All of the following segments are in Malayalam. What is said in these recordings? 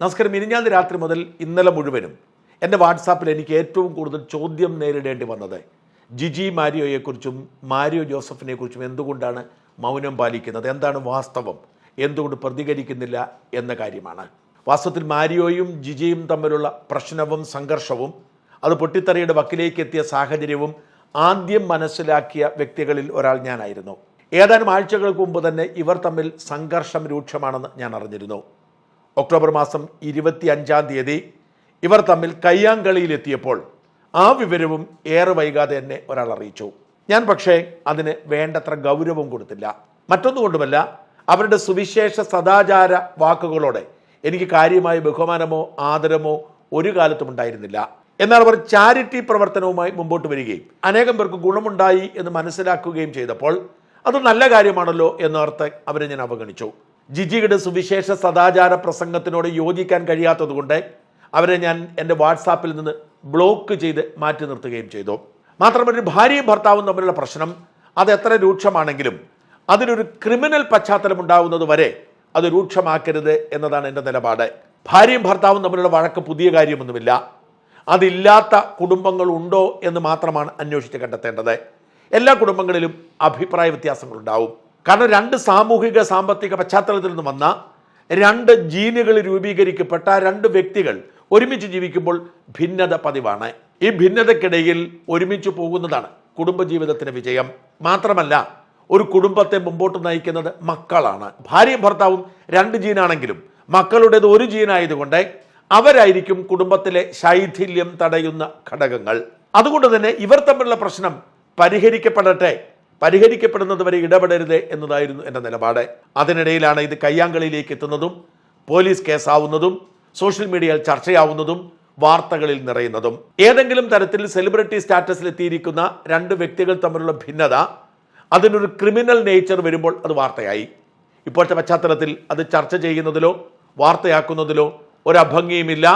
നമസ്കാരം. മിനിഞ്ഞാന്ന് രാത്രി മുതൽ ഇന്നലെ മുഴുവനും എന്റെ വാട്സാപ്പിൽ എനിക്ക് ഏറ്റവും കൂടുതൽ ചോദ്യം നേരിടേണ്ടി വന്നത് ജിജി മാരിയോയെക്കുറിച്ചും മാരിയോ ജോസഫിനെ കുറിച്ചും എന്തുകൊണ്ടാണ് മൗനം പാലിക്കുന്നത്? എന്താണ് വാസ്തവം? എന്തുകൊണ്ട് പ്രതികരിക്കുന്നില്ല എന്ന കാര്യമാണ്. വാസ്തവത്തിൽ മാരിയോയും ജിജിയും തമ്മിലുള്ള പ്രശ്നവും സംഘർഷവും അത് പൊട്ടിത്തെറിയുടെ വക്കിലേക്ക് എത്തിയ സാഹചര്യവും ആദ്യം മനസ്സിലാക്കിയ വ്യക്തികളിൽ ഒരാൾ ഞാനായിരുന്നു. ഏതാനും ആഴ്ചകൾക്ക് മുമ്പ് തന്നെ ഇവർ തമ്മിൽ സംഘർഷം രൂക്ഷമാണെന്ന് ഞാൻ അറിഞ്ഞിരുന്നു. ഒക്ടോബർ മാസം ഇരുപത്തി അഞ്ചാം തീയതി ഇവർ തമ്മിൽ കയ്യാങ്കളിയിലെത്തിയപ്പോൾ ആ വിവരവും ഏറെ വൈകാതെ തന്നെ ഒരാൾ അറിയിച്ചു. ഞാൻ പക്ഷേ അതിന് വേണ്ടത്ര ഗൗരവം കൊടുത്തില്ല. മറ്റൊന്നുകൊണ്ടുമല്ല അവരുടെ സുവിശേഷ സദാചാര വാക്കുകളോടെ എനിക്ക് കാര്യമായ ബഹുമാനമോ ആദരമോ ഒരു കാലത്തും ഉണ്ടായിരുന്നില്ല. എന്നാൽ അവർ ചാരിറ്റി പ്രവർത്തനവുമായി മുമ്പോട്ട് വരികയും അനേകം പേർക്ക് ഗുണമുണ്ടായി എന്ന് മനസ്സിലാക്കുകയും ചെയ്തപ്പോൾ അത് നല്ല കാര്യമാണല്ലോ എന്നോർത്ത് അവരെ ഞാൻ അവഗണിച്ചു. ജിജിയുടെ സുവിശേഷ സദാചാര പ്രസംഗത്തിനോട് യോജിക്കാൻ കഴിയാത്തതുകൊണ്ട് അവരെ ഞാൻ എന്റെ വാട്സാപ്പിൽ നിന്ന് ബ്ലോക്ക് ചെയ്ത് മാറ്റി നിർത്തുകയും ചെയ്തു. മാത്രമല്ല ഒരു ഭാര്യയും ഭർത്താവും തമ്മിലുള്ള പ്രശ്നം അത് എത്ര രൂക്ഷമാണെങ്കിലും അതിനൊരു ക്രിമിനൽ പശ്ചാത്തലം ഉണ്ടാവുന്നത് വരെ അത് രൂക്ഷമാക്കരുത് എന്നതാണ് എന്റെ നിലപാട്. ഭാര്യയും ഭർത്താവും തമ്മിലുള്ള വഴക്ക് പുതിയ കാര്യമൊന്നുമില്ല. അതില്ലാത്ത കുടുംബങ്ങൾ ഉണ്ടോ എന്ന് മാത്രമാണ് അന്വേഷിച്ച് കണ്ടെത്തേണ്ടത്. എല്ലാ കുടുംബങ്ങളിലും അഭിപ്രായ വ്യത്യാസങ്ങളുണ്ടാവും. കാരണം രണ്ട് സാമൂഹിക സാമ്പത്തിക പശ്ചാത്തലത്തിൽ നിന്ന് വന്ന രണ്ട് ജീനുകൾ രൂപീകരിക്കപ്പെട്ട രണ്ട് വ്യക്തികൾ ഒരുമിച്ച് ജീവിക്കുമ്പോൾ ഭിന്നത പതിവാണ്. ഈ ഭിന്നതക്കിടയിൽ ഒരുമിച്ച് പോകുന്നതാണ് കുടുംബജീവിതത്തിന് വിജയം. മാത്രമല്ല ഒരു കുടുംബത്തെ മുമ്പോട്ട് നയിക്കുന്നത് മക്കളാണ്. ഭാര്യയും ഭർത്താവും രണ്ട് ജീനാണെങ്കിലും മക്കളുടേത് ഒരു ജീനായതുകൊണ്ട് അവരായിരിക്കും കുടുംബത്തിലെ ശൈഥില്യം തടയുന്ന ഘടകങ്ങൾ. അതുകൊണ്ട് തന്നെ ഇവർ തമ്മിലുള്ള പ്രശ്നം പരിഹരിക്കപ്പെടട്ടെ പരിഹരിക്കപ്പെടുന്നത് വരെ ഇടപെടരുത് എന്നതായിരുന്നു എന്റെ നിലപാട്. അതിനിടയിലാണ് ഇത് കയ്യാങ്കളിയിലേക്ക് എത്തുന്നതും പോലീസ് കേസാവുന്നതും സോഷ്യൽ മീഡിയയിൽ ചർച്ചയാവുന്നതും വാർത്തകളിൽ നിറയുന്നതും. ഏതെങ്കിലും തരത്തിൽ സെലിബ്രിറ്റി സ്റ്റാറ്റസിൽ എത്തിയിരിക്കുന്ന രണ്ട് വ്യക്തികൾ തമ്മിലുള്ള ഭിന്നത അതിനൊരു ക്രിമിനൽ നേച്ചർ വരുമ്പോൾ അത് വാർത്തയായി. ഇപ്പോഴത്തെ പശ്ചാത്തലത്തിൽ അത് ചർച്ച ചെയ്യുന്നതിലോ വാർത്തയാക്കുന്നതിലോ ഒരു അഭംഗിയുമില്ല.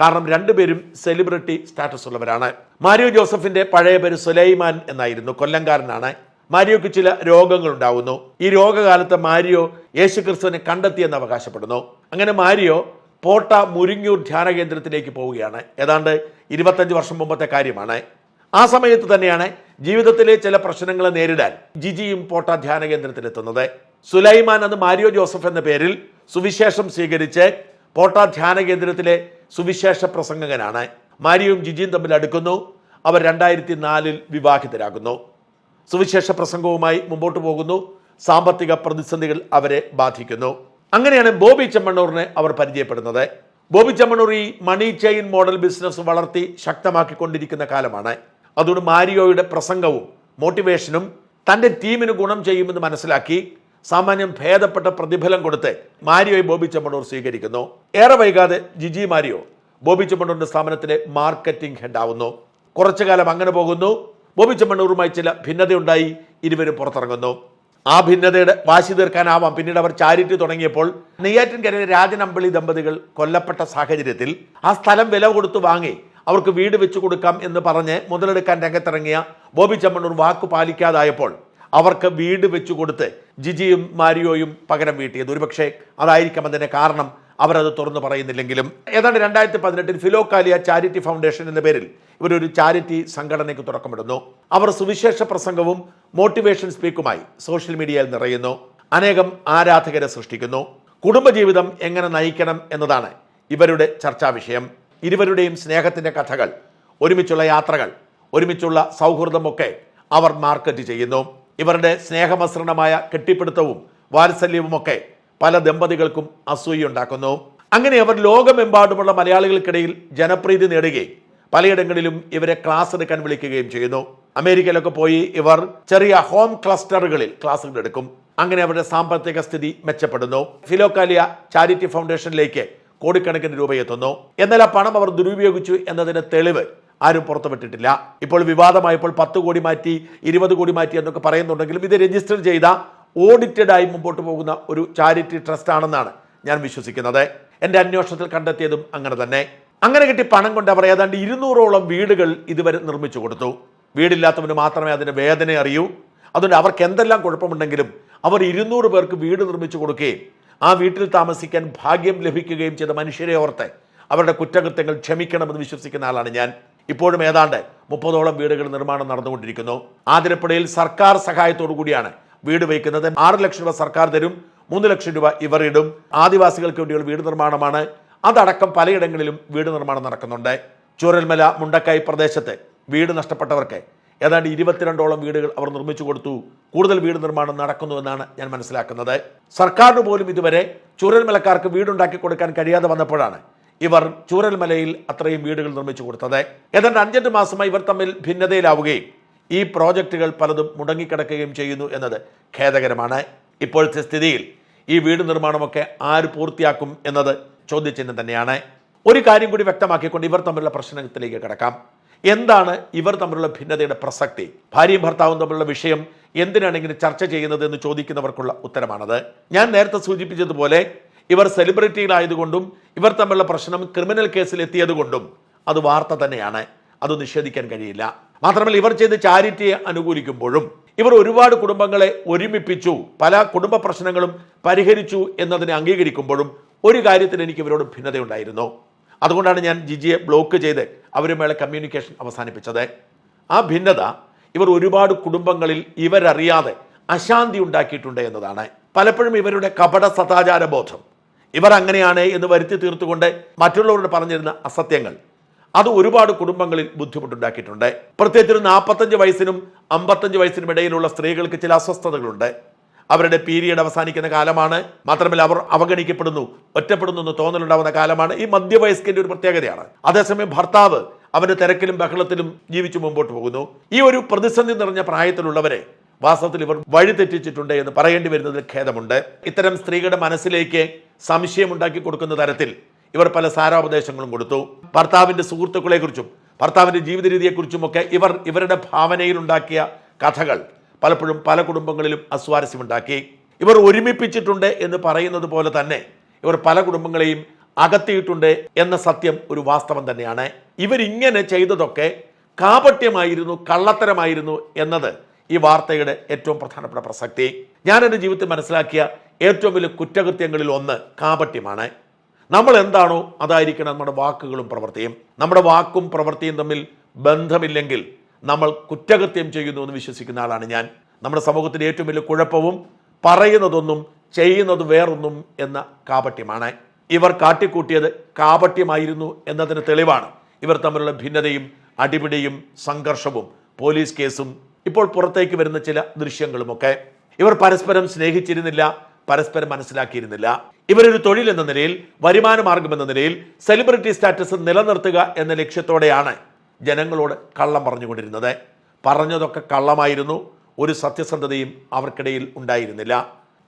കാരണം രണ്ടുപേരും സെലിബ്രിറ്റി സ്റ്റാറ്റസ് ഉള്ളവരാണ് മാരിയോ ജോസഫിന്റെ പഴയ പേര് സുലൈമാൻ എന്നായിരുന്നു. കൊല്ലംകാരനാണ്. മാരിയോക്ക് ചില രോഗങ്ങൾ ഉണ്ടാവുന്നു ഈ രോഗകാലത്ത് മാരിയോ യേശുക്രിസ്തുവിനെ കണ്ടെത്തിയെന്ന് അവകാശപ്പെടുന്നു. അങ്ങനെ മാരിയോ പോട്ട മുരിങ്ങൂർ ധ്യാന കേന്ദ്രത്തിലേക്ക് പോവുകയാണ്. ഏതാണ്ട് ഇരുപത്തഞ്ച് വർഷം മുമ്പത്തെ കാര്യമാണ്. ആ സമയത്ത് തന്നെയാണ് ജീവിതത്തിലെ ചില പ്രശ്നങ്ങളെ നേരിടാൻ ജിജിയും പോട്ട ധ്യാന കേന്ദ്രത്തിലെത്തുന്നത്. സുലൈമാൻ അത് മാരിയോ ജോസഫ് എന്ന പേരിൽ സുവിശേഷം സ്വീകരിച്ച് പോട്ട ധ്യാന കേന്ദ്രത്തിലെ സുവിശേഷ പ്രസംഗകനാണ്. മാരിയും ജിജിയും തമ്മിൽ അടുക്കുന്നു. അവർ രണ്ടായിരത്തി നാലിൽ വിവാഹിതരാകുന്നു. സുവിശേഷ പ്രസംഗവുമായി മുമ്പോട്ട് പോകുന്നു. സാമ്പത്തിക പ്രതിസന്ധികൾ അവരെ ബാധിക്കുന്നു. അങ്ങനെയാണ് ബോബി ചെമ്മണ്ണൂറിനെ അവർ പരിചയപ്പെടുന്നത്. ബോബി ചെമ്മണ്ണൂർ ഈ മണി ചെയിൻ മോഡൽ ബിസിനസ് വളർത്തി ശക്തമാക്കിക്കൊണ്ടിരിക്കുന്ന കാലമാണ്. അതുകൊണ്ട് മാരിയോയുടെ പ്രസംഗവും മോട്ടിവേഷനും തന്റെ ടീമിന് ഗുണം ചെയ്യുമെന്ന് മനസ്സിലാക്കി സാമാന്യം ഭേദപ്പെട്ട പ്രതിഫലം കൊടുത്ത് മാരിയോയെ ബോബി ചെമ്മണ്ണൂർ സ്വീകരിക്കുന്നു. ഏറെ വൈകാതെ ജിജി മാരിയോ ബോബി ചെമ്മണ്ണൂരിന്റെ സ്ഥാപനത്തിലെ മാർക്കറ്റിംഗ് ഹെഡ് ആവുന്നു കുറച്ചു കാലം അങ്ങനെ പോകുന്നു. ബോബി ചെമ്മണ്ണൂറുമായി ചില ഭിന്നതയുണ്ടായി. ഇരുവരും പുറത്തിറങ്ങുന്നു. ആ ഭിന്നതയുടെ വാശി തീർക്കാനാവാം. പിന്നീട് അവർ ചാരിറ്റി തുടങ്ങിയപ്പോൾ നെയ്യാറ്റിൻകരയിലെ രാജനമ്പിളി ദമ്പതികൾ കൊല്ലപ്പെട്ട സാഹചര്യത്തിൽ ആ സ്ഥലം വില കൊടുത്തു വാങ്ങി അവർക്ക് വീട് വെച്ചു കൊടുക്കാം എന്ന് പറഞ്ഞ് മുതലെടുക്കാൻ രംഗത്തിറങ്ങിയ ബോബി ചെമ്മണ്ണൂർ വാക്കു പാലിക്കാതായപ്പോൾ അവർക്ക് വീട് വെച്ചു കൊടുത്ത് ജിജിയും മാരിയോയും പകരം വീട്ടിയത്. ഒരുപക്ഷെ അതായിരിക്കാം അതിന്റെ കാരണം. അവരത് തുറന്നു പറയുന്നില്ലെങ്കിലും ഏതാണ്ട് രണ്ടായിരത്തി പതിനെട്ടിൽ ഫിലോക്കാലിയ ചാരിറ്റി ഫൗണ്ടേഷൻ എന്ന പേരിൽ ഇവരൊരു ചാരിറ്റി സംഘടനയ്ക്ക് തുടക്കമിടുന്നു. അവർ സുവിശേഷ പ്രസംഗവും മോട്ടിവേഷൻ സ്പീക്കുമായി സോഷ്യൽ മീഡിയയിൽ നിറയുന്നു. അനേകം ആരാധകരെ സൃഷ്ടിക്കുന്നു. കുടുംബജീവിതം എങ്ങനെ നയിക്കണം എന്നതാണ് ഇവരുടെ ചർച്ചാ വിഷയം. ഇരുവരുടെയും സ്നേഹത്തിന്റെ കഥകൾ ഒരുമിച്ചുള്ള യാത്രകൾ ഒരുമിച്ചുള്ള സൗഹൃദമൊക്കെ അവർ മാർക്കറ്റ് ചെയ്യുന്നു. ഇവരുടെ സ്നേഹമസൃണമായ കെട്ടിപ്പിടുത്തവും വാത്സല്യവുമൊക്കെ പല ദമ്പതികൾക്കും അസൂയുണ്ടാക്കുന്നു അങ്ങനെ അവർ ലോകമെമ്പാടുമുള്ള മലയാളികൾക്കിടയിൽ ജനപ്രീതി നേടുകയും പലയിടങ്ങളിലും ഇവരെ ക്ലാസ് എടുക്കാൻ വിളിക്കുകയും ചെയ്യുന്നു. അമേരിക്കയിലൊക്കെ പോയി ഇവർ ചെറിയ ഹോം ക്ലസ്റ്ററുകളിൽ ക്ലാസ്സുകൾ എടുക്കും. അങ്ങനെ അവരുടെ സാമ്പത്തിക സ്ഥിതി മെച്ചപ്പെടുന്നു. ഫിലോക്കാലിയ ചാരിറ്റി ഫൗണ്ടേഷനിലേക്ക് കോടിക്കണക്കിന് രൂപ എത്തുന്നു. എന്നാൽ പണം അവർ ദുരുപയോഗിച്ചു എന്നതിന് തെളിവ് ആരും പുറത്തുവിട്ടിട്ടില്ല. ഇപ്പോൾ വിവാദമായപ്പോൾ പത്ത് കോടി മാറ്റി ഇരുപത് കോടി മാറ്റി എന്നൊക്കെ പറയുന്നുണ്ടെങ്കിലും ഇത് രജിസ്റ്റർ ചെയ്ത ഓഡിറ്റഡ് ആയി മുമ്പോട്ട് പോകുന്ന ഒരു ചാരിറ്റി ട്രസ്റ്റ് ആണെന്നാണ് ഞാൻ വിശ്വസിക്കുന്നത്. എന്റെ അന്വേഷണത്തിൽ കണ്ടെത്തിയതും അങ്ങനെ തന്നെ. അങ്ങനെ കിട്ടി പണം കൊണ്ട് അവർ ഏതാണ്ട് ഇരുന്നൂറോളം വീടുകൾ ഇതുവരെ നിർമ്മിച്ചു കൊടുത്തു. വീടില്ലാത്തവന് മാത്രമേ അതിന്റെ വേദന അറിയൂ. അതുകൊണ്ട് അവർക്ക് എന്തെല്ലാം കുഴപ്പമുണ്ടെങ്കിലും അവർ ഇരുന്നൂറ് പേർക്ക് വീട് നിർമ്മിച്ചു കൊടുക്കുകയും ആ വീട്ടിൽ താമസിക്കാൻ ഭാഗ്യം ലഭിക്കുകയും ചെയ്ത മനുഷ്യരെ ഓർത്ത് അവരുടെ കുറ്റകൃത്യങ്ങൾ ക്ഷമിക്കണമെന്ന് വിശ്വസിക്കുന്ന ആളാണ് ഞാൻ. ഇപ്പോഴും ഏതാണ്ട് മുപ്പതോളം വീടുകൾ നിർമ്മാണം നടന്നുകൊണ്ടിരിക്കുന്നു. ആതിരപ്പുഴയിൽ സർക്കാർ സഹായത്തോടു കൂടിയാണ് വീട് വയ്ക്കുന്നത് ആറ് ലക്ഷം രൂപ സർക്കാർ തരും മൂന്ന് ലക്ഷം രൂപ ഇവർ ഇടും. ആദിവാസികൾക്ക് വേണ്ടിയുള്ള വീട് നിർമ്മാണമാണ്. അതടക്കം പലയിടങ്ങളിലും വീട് നിർമ്മാണം നടക്കുന്നുണ്ട്. ചൂരൽമല മുണ്ടക്കായി പ്രദേശത്ത് വീട് നഷ്ടപ്പെട്ടവർക്ക് ഏതാണ്ട് ഇരുപത്തിരണ്ടോളം വീടുകൾ അവർ നിർമ്മിച്ചു കൊടുത്തു. കൂടുതൽ വീട് നിർമ്മാണം നടക്കുന്നുവെന്നാണ് ഞാൻ മനസ്സിലാക്കുന്നത്. സർക്കാരിന് പോലും ഇതുവരെ ചൂരൽമലക്കാർക്ക് വീടുണ്ടാക്കി കൊടുക്കാൻ കഴിയാതെ വന്നപ്പോഴാണ് ഇവർ ചൂരൽമലയിൽ അത്രയും വീടുകൾ നിർമ്മിച്ചു കൊടുത്തത്. ഏതാണ്ട് അഞ്ചെട്ട് മാസമായി ഇവർ തമ്മിൽ ഭിന്നതയിലാവുകയും ഈ പ്രോജക്റ്റുകൾ പലതും മുടങ്ങിക്കിടക്കുകയും ചെയ്യുന്നു എന്നത് ഖേദകരമാണ്. ഇപ്പോഴത്തെ സ്ഥിതിയിൽ ഈ വീട് നിർമ്മാണമൊക്കെ ആര് പൂർത്തിയാക്കും എന്നത് ചോദ്യചിഹ്നം തന്നെയാണ്. ഒരു കാര്യം കൂടി വ്യക്തമാക്കിക്കൊണ്ട് ഇവർ തമ്മിലുള്ള പ്രശ്നത്തിലേക്ക് കിടക്കാം. എന്താണ് ഇവർ തമ്മിലുള്ള ഭിന്നതയുടെ പ്രസക്തി? ഭാര്യയും ഭർത്താവും തമ്മിലുള്ള വിഷയം എന്തിനാണ് ഇങ്ങനെ ചർച്ച ചെയ്യുന്നത് എന്ന് ചോദിക്കുന്നവർക്കുള്ള ഉത്തരമാണത്. ഞാൻ നേരത്തെ സൂചിപ്പിച്ചതുപോലെ ഇവർ സെലിബ്രിറ്റികളായതുകൊണ്ടും ഇവർ തമ്മിലുള്ള പ്രശ്നം ക്രിമിനൽ കേസിൽ എത്തിയതുകൊണ്ടും അത് വാർത്ത തന്നെയാണ്. അത് നിഷേധിക്കാൻ കഴിയില്ല. മാത്രമല്ല ഇവർ ചെയ്ത് ചാരിറ്റിയെ അനുകൂലിക്കുമ്പോഴും ഇവർ ഒരുപാട് കുടുംബങ്ങളെ ഒരുമിപ്പിച്ചു പല കുടുംബ പ്രശ്നങ്ങളും പരിഹരിച്ചു എന്നതിനെ അംഗീകരിക്കുമ്പോഴും ഒരു കാര്യത്തിൽ എനിക്ക് ഇവരോട് ഭിന്നതയുണ്ടായിരുന്നു. അതുകൊണ്ടാണ് ഞാൻ ജിജിയെ ബ്ലോക്ക് ചെയ്ത് അവരുമായുള്ള കമ്മ്യൂണിക്കേഷൻ അവസാനിപ്പിച്ചത്. ആ ഭിന്നത ഇവർ ഒരുപാട് കുടുംബങ്ങളിൽ ഇവരറിയാതെ അശാന്തി ഉണ്ടാക്കിയിട്ടുണ്ട് എന്നതാണ്. പലപ്പോഴും ഇവരുടെ കപട സദാചാര ബോധം. ഇവർ അങ്ങനെയാണ് എന്ന് വരുത്തി തീർത്തുകൊണ്ട് മറ്റുള്ളവരോട് പറഞ്ഞിരുന്ന അസത്യങ്ങൾ അത് ഒരുപാട് കുടുംബങ്ങളിൽ ബുദ്ധിമുട്ടുണ്ടാക്കിയിട്ടുണ്ട്. പ്രത്യേകിച്ച് ഒരു നാൽപ്പത്തഞ്ച് വയസ്സിനും അമ്പത്തഞ്ച് വയസ്സിനും ഇടയിലുള്ള സ്ത്രീകൾക്ക് ചില അസ്വസ്ഥതകളുണ്ട്. അവരുടെ പീരിയഡ് അവസാനിക്കുന്ന കാലമാണ്. മാത്രമല്ല അവർ അവഗണിക്കപ്പെടുന്നു ഒറ്റപ്പെടുന്നു എന്ന് തോന്നലുണ്ടാവുന്ന കാലമാണ്. ഈ മധ്യവയസ്കന്റെ ഒരു പ്രത്യേകതയാണ്. അതേസമയം ഭർത്താവ് അവന്റെ തിരക്കിലും ബഹളത്തിലും ജീവിച്ചു മുമ്പോട്ട് പോകുന്നു. ഈ ഒരു പ്രതിസന്ധി നിറഞ്ഞ പ്രായത്തിലുള്ളവരെ വാസ്തവത്തിൽ ഇവർ വഴിതെറ്റിച്ചിട്ടുണ്ട് എന്ന് പറയേണ്ടി വരുന്നതിൽ ഖേദമുണ്ട്. ഇത്തരം സ്ത്രീകളുടെ മനസ്സിലേക്ക് സംശയം ഉണ്ടാക്കി കൊടുക്കുന്ന തരത്തിൽ ഇവർ പല സാരോപദേശങ്ങളും കൊടുത്തു. ഭർത്താവിന്റെ സുഹൃത്തുക്കളെക്കുറിച്ചും ഭർത്താവിന്റെ ജീവിത രീതിയെക്കുറിച്ചുമൊക്കെ ഇവർ ഇവരുടെ ഭാവനയിലുണ്ടാക്കിയ കഥകൾ പലപ്പോഴും പല കുടുംബങ്ങളിലും അസ്വാരസ്യമുണ്ടാക്കി. ഇവർ ഒരുമിപ്പിച്ചിട്ടുണ്ട് എന്ന് പറയുന്നത് പോലെ തന്നെ ഇവർ പല കുടുംബങ്ങളെയും അകത്തിയിട്ടുണ്ട് എന്ന സത്യം ഒരു വാസ്തവം തന്നെയാണ്. ഇവരിങ്ങനെ ചെയ്തതൊക്കെ കാപട്യമായിരുന്നു കള്ളത്തരമായിരുന്നു എന്നത് ഈ വാർത്തയുടെ ഏറ്റവും പ്രധാനപ്പെട്ട പ്രസക്തി. ഞാൻ എന്റെ ജീവിതത്തിൽ മനസ്സിലാക്കിയ ഏറ്റവും വലിയ കുറ്റകൃത്യങ്ങളിൽ ഒന്ന് കാപട്യമാണ്. നമ്മൾ എന്താണോ അതായിരിക്കണം നമ്മുടെ വാക്കുകളും പ്രവൃത്തിയും. നമ്മുടെ വാക്കും പ്രവൃത്തിയും തമ്മിൽ ബന്ധമില്ലെങ്കിൽ നമ്മൾ കുറ്റകൃത്യം ചെയ്യുന്നു എന്ന് വിശ്വസിക്കുന്ന ആളാണ് ഞാൻ. നമ്മുടെ സമൂഹത്തിന്റെ ഏറ്റവും വലിയ കുഴപ്പവും പറയുന്നതൊന്നും ചെയ്യുന്നത് വേറൊന്നും എന്ന കാപട്യമാണ്. ഇവർ കാട്ടിക്കൂട്ടിയത് കാപട്യമായിരുന്നു എന്നതിന് തെളിവാണ്. ഇവർ തമ്മിലുള്ള ഭിന്നതയും അടിപിടിയും സംഘർഷവും പോലീസ് കേസും ഇപ്പോൾ പുറത്തേക്ക് വരുന്ന ചില ദൃശ്യങ്ങളുമൊക്കെ. ഇവർ പരസ്പരം സ്നേഹിച്ചിരുന്നില്ല പരസ്പരം മനസ്സിലാക്കിയിരുന്നില്ല. ഇവരൊരു തൊഴിൽ എന്ന നിലയിൽ വരുമാന മാർഗം എന്ന നിലയിൽ സെലിബ്രിറ്റി സ്റ്റാറ്റസ് നിലനിർത്തുക എന്ന ലക്ഷ്യത്തോടെയാണ് ജനങ്ങളോട് കള്ളം പറഞ്ഞുകൊണ്ടിരുന്നത്. പറഞ്ഞതൊക്കെ കള്ളമായിരുന്നു. ഒരു സത്യസന്ധതയും അവർക്കിടയിൽ ഉണ്ടായിരുന്നില്ല.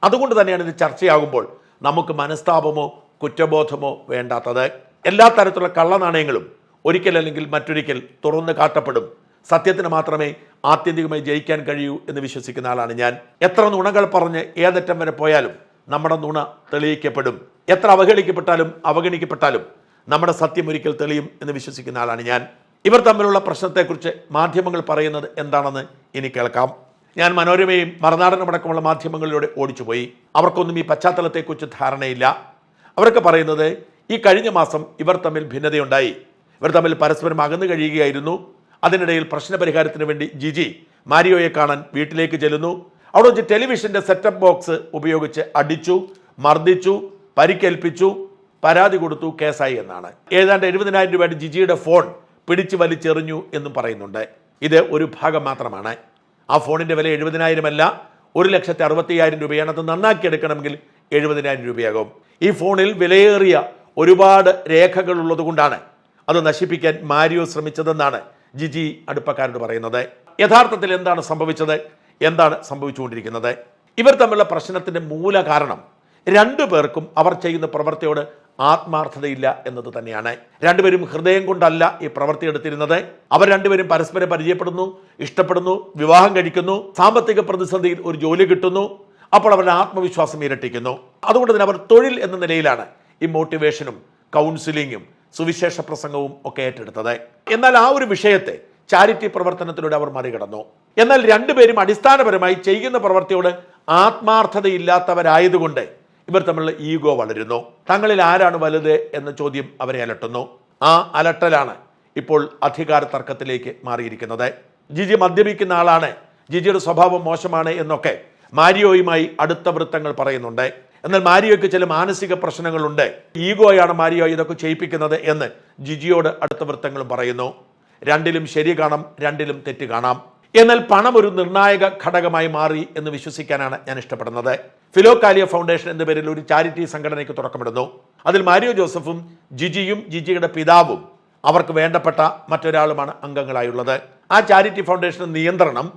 അതുകൊണ്ട് തന്നെയാണ് ഇത് ചർച്ചയാകുമ്പോൾ നമുക്ക് മനസ്താപമോ കുറ്റബോധമോ വേണ്ടാത്തത്. എല്ലാ തരത്തിലുള്ള കള്ളനാണയങ്ങളും ഒരിക്കൽ അല്ലെങ്കിൽ മറ്റൊരിക്കൽ തുറന്നു കാട്ടപ്പെടും. സത്യത്തിന് മാത്രമേ ആത്യന്തികമായി ജയിക്കാൻ കഴിയൂ എന്ന് വിശ്വസിക്കുന്ന ആളാണ് ഞാൻ. എത്ര നുണകൾ പറഞ്ഞ് ഏതറ്റം വരെ പോയാലും നമ്മുടെ നുണ തെളിയിക്കപ്പെടും. എത്ര അവഹേളിക്കപ്പെട്ടാലും അവഗണിക്കപ്പെട്ടാലും നമ്മുടെ സത്യം ഒരിക്കൽ തെളിയും എന്ന് വിശ്വസിക്കുന്ന ആളാണ് ഞാൻ. ഇവർ തമ്മിലുള്ള പ്രശ്നത്തെക്കുറിച്ച് മാധ്യമങ്ങൾ പറയുന്നത് എന്താണെന്ന് ഇനി കേൾക്കാം. ഞാൻ മനോരമയും മറുനാടനും അടക്കമുള്ള മാധ്യമങ്ങളിലൂടെ ഓടിച്ചുപോയി. അവർക്കൊന്നും ഈ പശ്ചാത്തലത്തെക്കുറിച്ച് ധാരണയില്ല. അവരൊക്കെ പറയുന്നത് ഈ കഴിഞ്ഞ മാസം ഇവർ തമ്മിൽ ഭിന്നതയുണ്ടായി. ഇവർ തമ്മിൽ പരസ്പരം അകന്നു കഴിയുകയായിരുന്നു. അതിനിടയിൽ പ്രശ്നപരിഹാരത്തിന് വേണ്ടി ജിജി മാരിയോയെ കാണാൻ വീട്ടിലേക്ക് ചെല്ലുന്നു. അവിടെ വെച്ച് ടെലിവിഷന്റെ സെറ്റപ്പ് ബോക്സ് ഉപയോഗിച്ച് അടിച്ചു മർദ്ദിച്ചു പരിക്കേൽപ്പിച്ചു പരാതി കൊടുത്തു കേസായി എന്നാണ്. ഏതാണ്ട് എഴുപതിനായിരം രൂപയുടെ ജിജിയുടെ ഫോൺ പിടിച്ചു വലിച്ചെറിഞ്ഞു എന്നും പറയുന്നുണ്ട്. ഇത് ഒരു ഭാഗം മാത്രമാണ്. ആ ഫോണിന്റെ വില എഴുപതിനായിരം അല്ല ഒരു ലക്ഷത്തി അറുപത്തിയായിരം രൂപയാണ്. അത് നന്നാക്കി എടുക്കണമെങ്കിൽ എഴുപതിനായിരം രൂപയാകും. ഈ ഫോണിൽ വിലയേറിയ ഒരുപാട് രേഖകൾ ഉള്ളതുകൊണ്ടാണ് അത് നശിപ്പിക്കാൻ മാരിയോ ശ്രമിച്ചതെന്നാണ് ജിജി അടുപ്പക്കാരോട് പറയുന്നത്. യഥാർത്ഥത്തിൽ എന്താണ് സംഭവിച്ചത്? എന്താണ് സംഭവിച്ചുകൊണ്ടിരിക്കുന്നത്? ഇവർ തമ്മിലുള്ള പ്രശ്നത്തിന്റെ മൂല കാരണം രണ്ടു പേർക്കും അവർ ചെയ്യുന്ന പ്രവൃത്തിയോട് ആത്മാർത്ഥതയില്ല എന്നത് തന്നെയാണ്. രണ്ടുപേരും ഹൃദയം കൊണ്ടല്ല ഈ പ്രവൃത്തി എടുത്തിരുന്നത്. അവർ രണ്ടുപേരും പരസ്പരം പരിചയപ്പെടുന്നു ഇഷ്ടപ്പെടുന്നു വിവാഹം കഴിക്കുന്നു സാമ്പത്തിക പ്രതിസന്ധിയിൽ ഒരു ജോലി കിട്ടുന്നു. അപ്പോൾ അവരുടെ ആത്മവിശ്വാസം ഇരട്ടിക്കുന്നു. അതുകൊണ്ട് തന്നെ അവർ തൊഴിൽ എന്ന നിലയിലാണ് ഈ മോട്ടിവേഷനും കൗൺസിലിങ്ങും സുവിശേഷ പ്രസംഗവും ഒക്കെ ഏറ്റെടുത്തത്. എന്നാൽ ആ ഒരു വിഷയത്തെ ചാരിറ്റി പ്രവർത്തനത്തിലൂടെ അവർ മറികടന്നു. എന്നാൽ രണ്ടുപേരും അടിസ്ഥാനപരമായി ചെയ്യുന്ന പ്രവൃത്തിയോട് ആത്മാർത്ഥതയില്ലാത്തവരായതുകൊണ്ട് ഇവർ തമ്മിലുള്ള ഈഗോ വളരുന്നു. തങ്ങളിൽ ആരാണ് വലുത് എന്ന ചോദ്യം അവരെ അലട്ടുന്നു. ആ അലട്ടലാണ് ഇപ്പോൾ അധികാര തർക്കത്തിലേക്ക് മാറിയിരിക്കുന്നത്. ജിജി മദ്യപിക്കുന്ന ആളാണ്. ജിജിയുടെ സ്വഭാവം മോശമാണ് എന്നൊക്കെ മാരിയോയുമായി അടുത്ത വൃത്തങ്ങൾ പറയുന്നുണ്ട്. എന്നാൽ മാരിയോയ്ക്ക് ചില മാനസിക പ്രശ്നങ്ങളുണ്ട്. ഈഗോയാണ് മാരിയോ ഇതൊക്കെ ചെയ്യിപ്പിക്കുന്നത് എന്ന് ജിജിയോട് അടുത്ത വൃത്തങ്ങളും പറയുന്നു. രണ്ടിലും ശരി കാണാം രണ്ടിലും തെറ്റ് കാണാം. എന്നാൽ പണം ഒരു നിർണായക ഘടകമായി മാറി എന്ന് വിശ്വസിക്കാനാണ് ഞാൻ ഇഷ്ടപ്പെടുന്നത്. ഫിലോകാലിയ ഫൗണ്ടേഷൻ എന്ന പേരിൽ ഒരു ചാരിറ്റി സംഘടനയ്ക്ക് തുടക്കമിടുന്നു അതിൽ മാരിയോ ജോസഫും ജിജിയും ജിജിയുടെ പിതാവും അവർക്ക് വേണ്ടപ്പെട്ട മറ്റൊരാളുമാണ് അംഗങ്ങളായുള്ളത്. ആ ചാരിറ്റി ഫൗണ്ടേഷൻ നിയന്ത്രണം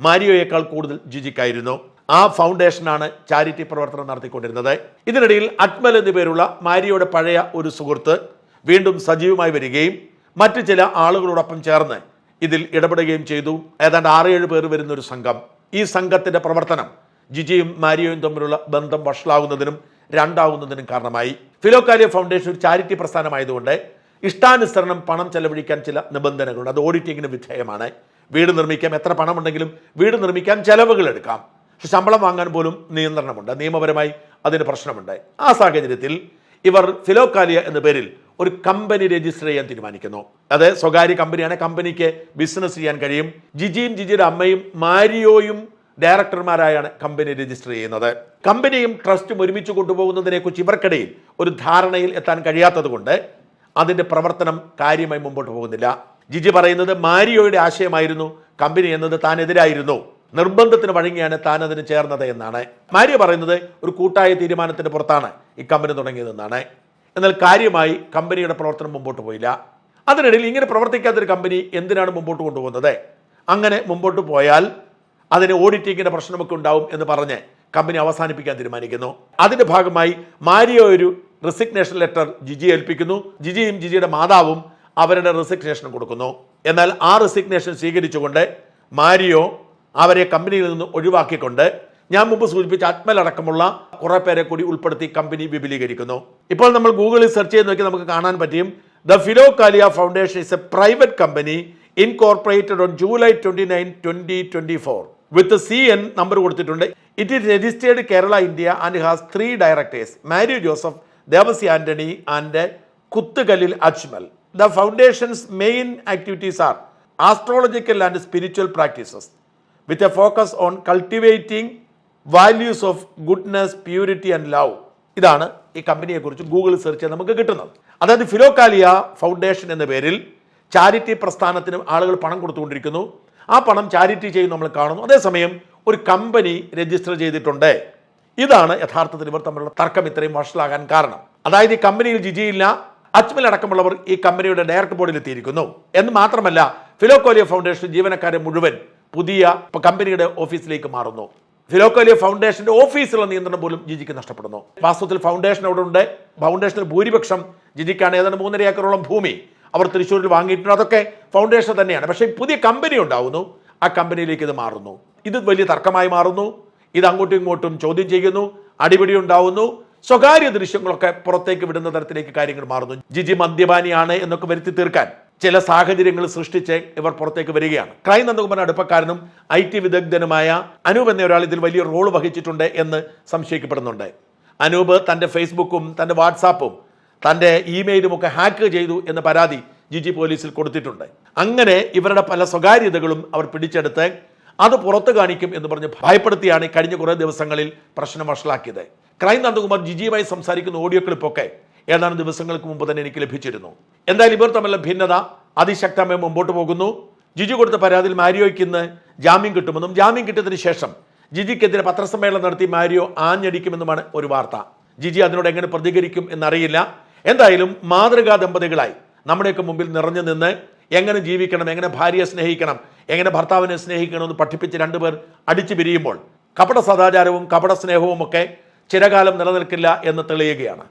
മാരിയോയേക്കാൾ കൂടുതൽ ജിജിക്കായിരുന്നു. ആ ഫൗണ്ടേഷനാണ് ചാരിറ്റി പ്രവർത്തനം നടത്തിക്കൊണ്ടിരുന്നത്. ഇതിനിടയിൽ അജ്മൽ എന്നു പേരുള്ള മാരിയോയുടെ പഴയ ഒരു സുഹൃത്ത് വീണ്ടും സജീവമായി വരികയും മറ്റു ചില ആളുകളോടൊപ്പം ചേർന്ന് ഇതിൽ ഇടപെടുകയും ചെയ്തു. ഏതാണ്ട് ആറേഴ് പേർ വരുന്ന ഒരു സംഘം. ഈ സംഘത്തിന്റെ പ്രവർത്തനം ജിജിയും മാരിയോയും തമ്മിലുള്ള ബന്ധം വഷളാകുന്നതിനും രണ്ടാകുന്നതിനും കാരണമായി. ഫിലോകാലിയ ഫൗണ്ടേഷൻ ഒരു ചാരിറ്റി പ്രസ്ഥാനമായതുകൊണ്ട് ഇഷ്ടാനുസരണം പണം ചെലവഴിക്കാൻ ചില നിബന്ധനകളുണ്ട്. അത് ഓഡിറ്റിങ്ങിന് വിധേയമാണ്. വീട് നിർമ്മിക്കാം. എത്ര പണമുണ്ടെങ്കിലും വീട് നിർമ്മിക്കാൻ ചെലവുകൾ എടുക്കാം. പക്ഷെ ശമ്പളം വാങ്ങാൻ പോലും നിയന്ത്രണമുണ്ട്. നിയമപരമായി അതിന് പ്രശ്നമുണ്ട്. ആ സാഹചര്യത്തിൽ ഇവർ ഫിലോകാലിയ എന്ന പേരിൽ ഒരു കമ്പനി രജിസ്റ്റർ ചെയ്യാൻ തീരുമാനിക്കുന്നു. അത് സ്വകാര്യ കമ്പനിയാണ്. കമ്പനിക്ക് ബിസിനസ് ചെയ്യാൻ കഴിയും. ജിജിയും ജിജിയുടെ അമ്മയും മാരിയോയും ഡയറക്ടർമാരായാണ് കമ്പനി രജിസ്റ്റർ ചെയ്യുന്നത്. കമ്പനിയും ട്രസ്റ്റും ഒരുമിച്ച് കൊണ്ടുപോകുന്നതിനെക്കുറിച്ച് ഇവർക്കിടയിൽ ഒരു ധാരണയിൽ എത്താൻ കഴിയാത്തതുകൊണ്ട് അതിന്റെ പ്രവർത്തനം കാര്യമായി മുമ്പോട്ട് പോകുന്നില്ല. ജിജി പറയുന്നത് മാരിയോയുടെ ആശയമായിരുന്നു. കമ്പനി എന്നത് താൻ എതിരായിരുന്നു. നിർബന്ധത്തിന് വഴങ്ങിയാണ് താൻ അതിന് ചേർന്നത് എന്നാണ്. മാരിയോ പറയുന്നത് ഒരു കൂട്ടായ തീരുമാനത്തിന് പുറത്താണ് ഈ കമ്പനി തുടങ്ങിയതെന്നാണ്. എന്നാൽ കാര്യമായി കമ്പനിയുടെ പ്രവർത്തനം മുമ്പോട്ട് പോയില്ല. അതിനിടയിൽ ഇങ്ങനെ പ്രവർത്തിക്കാത്തൊരു കമ്പനി എന്തിനാണ് മുമ്പോട്ട് കൊണ്ടുപോകുന്നത്? അങ്ങനെ മുമ്പോട്ട് പോയാൽ അതിന് ഓഡിറ്റിങ്ങിന്റെ പ്രശ്നമൊക്കെ ഉണ്ടാവും എന്ന് പറഞ്ഞ് കമ്പനി അവസാനിപ്പിക്കാൻ തീരുമാനിക്കുന്നു. അതിന്റെ ഭാഗമായി മാരിയോ ഒരു റെസിഗ്നേഷൻ ലെറ്റർ ജിജി ഏൽപ്പിക്കുന്നു. ജിജിയും ജിജിയുടെ മാതാവും അവരുടെ റെസിഗ്നേഷൻ കൊടുക്കുന്നു. എന്നാൽ ആ റെസിഗ്നേഷൻ സ്വീകരിച്ചുകൊണ്ട് മാരിയോ അവരെ കമ്പനിയിൽ നിന്ന് ഒഴിവാക്കിക്കൊണ്ട് ഞാൻ മുമ്പ് സൂചിപ്പിച്ച ആത്മലടക്കമുള്ള കുറേ പേരെ കൂടി ഉൾപ്പെടുത്തി കമ്പനി വിപുലീകരിക്കുന്നു. ഇപ്പോൾ നമ്മൾ ഗൂഗിളിൽ സെർച്ച് ചെയ്ത് നോക്കി നമുക്ക് കാണാൻ പറ്റും. The Philokalia foundation is a private company incorporated on July twenty nine twenty twenty four. With C N number കൊടുത്തിട്ടുണ്ട്. It is registered Kerala India and has three directors Mary Joseph Devassy Antony and Kuthukalil Ajmal the foundation's main activities are astrological and spiritual practices with a focus on cultivating values of goodness purity and love ഇതാണ് ഈ കമ്പനിയെക്കുറിച്ച് ഗൂഗിൾ സെർച്ച് ചെയ്ത് നമുക്ക് കിട്ടുന്നത്. അതായത് ഫിലോകാലിയ ഫൗണ്ടേഷൻ എന്ന പേരിൽ ചാരിറ്റി പ്രസ്ഥാനത്തിന് ആളുകൾ പണം കൊടുത്തുകൊണ്ടിരിക്കുന്നു. ആ പണം ചാരിറ്റി ചെയ്യും നമ്മൾ കാണുന്നു. അതേസമയം ഒരു കമ്പനി രജിസ്റ്റർ ചെയ്തിട്ടുണ്ട്. ഇതാണ് യഥാർത്ഥത്തിൽ ഇവർ തമ്മിലുള്ള തർക്കം ഇത്രയും വഷളാകാൻ കാരണം. അതായത് ഈ കമ്പനിയിൽ ജിജിയില്ല അജ്മൽ അടക്കമുള്ളവർ ഈ കമ്പനിയുടെ ഡയറക്ടർ ബോർഡിൽ എത്തിയിരിക്കുന്നു. എന്ന് മാത്രമല്ല ഫിലോക്കോലിയ ഫൗണ്ടേഷൻ ജീവനക്കാരെ മുഴുവൻ പുതിയ കമ്പനിയുടെ ഓഫീസിലേക്ക് മാറുന്നു. ഫിലോക്കോലിയ ഫൗണ്ടേഷന്റെ ഓഫീസിലുള്ള നിയന്ത്രണം പോലും ജിജിക്ക് നഷ്ടപ്പെടുന്നു. വാസ്തവത്തിൽ ഫൗണ്ടേഷൻ അവിടെ ഉണ്ട്. ഫൗണ്ടേഷനിൽ ഭൂരിപക്ഷം ജിജിക്കാണ്. ഏതാണ്ട് മൂന്നര ഏക്കറോളം ഭൂമി അവർ തൃശ്ശൂരിൽ വാങ്ങിയിട്ടുണ്ട്. അതൊക്കെ ഫൗണ്ടേഷൻ തന്നെയാണ്. പക്ഷേ പുതിയ കമ്പനി ഉണ്ടാവുന്നു. ആ കമ്പനിയിലേക്ക് ഇത് മാറുന്നു. ഇത് വലിയ തർക്കമായി മാറുന്നു. ഇത് അങ്ങോട്ടും ഇങ്ങോട്ടും ചോദ്യം ചെയ്യുന്നു. അടിപിടി ഉണ്ടാവുന്നു. സ്വകാര്യ ദൃശ്യങ്ങളൊക്കെ പുറത്തേക്ക് വിടുന്ന തരത്തിലേക്ക് കാര്യങ്ങൾ മാറുന്നു. ജിജി മദ്യപാനിയാണ് എന്നൊക്കെ വരുത്തി തീർക്കാൻ. ചില സാഹചര്യങ്ങൾ സൃഷ്ടിച്ച് ഇവർ പുറത്തേക്ക് വരികയാണ്. ക്രൈം നന്ദകുമാർ അടുപ്പക്കാരനും ഐ ടി വിദഗ്ധനുമായ അനൂപ് എന്ന ഒരാൾ ഇതിൽ വലിയ റോൾ വഹിച്ചിട്ടുണ്ട് എന്ന് സംശയിക്കപ്പെടുന്നുണ്ട്. അനൂപ് തന്റെ ഫേസ്ബുക്കും തന്റെ വാട്സാപ്പും തന്റെ ഇമെയിലും ഒക്കെ ഹാക്ക് ചെയ്തു എന്ന പരാതി ജി ജി പോലീസിൽ കൊടുത്തിട്ടുണ്ട്. അങ്ങനെ ഇവരുടെ പല സ്വകാര്യതകളും അവർ പിടിച്ചെടുത്ത് അത് പുറത്തു കാണിക്കും എന്ന് പറഞ്ഞ് ഭയപ്പെടുത്തിയാണ് കഴിഞ്ഞ കുറേ ദിവസങ്ങളിൽ പ്രശ്നം വഷളാക്കിയത്. ക്രൈം നന്ദകുമാർ ജിജിയുമായി സംസാരിക്കുന്ന ഓഡിയോ ക്ലിപ്പൊക്കെ ഏതാനും ദിവസങ്ങൾക്ക് മുമ്പ് തന്നെ എനിക്ക് ലഭിച്ചിരുന്നു. എന്തായാലും ഇവർ തമ്മിലുള്ള ഭിന്നത അതിശക്തമായി മുമ്പോട്ട് പോകുന്നു. ജിജു കൊടുത്ത പരാതിയിൽ മാരിയോയ്ക്ക് ഇന്ന് ജാമ്യം കിട്ടുമെന്നും ജാമ്യം കിട്ടിയതിന് ശേഷം ജിജിക്കെതിരെ പത്രസമ്മേളനം നടത്തി മാരിയോ ആഞ്ഞടിക്കുമെന്നുമാണ് ഒരു വാർത്ത. ജിജി അതിനോട് എങ്ങനെ പ്രതികരിക്കും എന്നറിയില്ല. എന്തായാലും മാതൃകാ ദമ്പതികളായി നമ്മുടെയൊക്കെ മുമ്പിൽ നിറഞ്ഞു നിന്ന് എങ്ങനെ ജീവിക്കണം എങ്ങനെ ഭാര്യയെ സ്നേഹിക്കണം എങ്ങനെ ഭർത്താവിനെ സ്നേഹിക്കണം എന്ന് പഠിപ്പിച്ച് രണ്ടുപേർ അടിച്ചു പിരിയുമ്പോൾ കപട സദാചാരവും കപട സ്നേഹവും ഒക്കെ ചിരകാലം നിലനിൽക്കില്ല എന്ന് തെളിയുകയാണ്.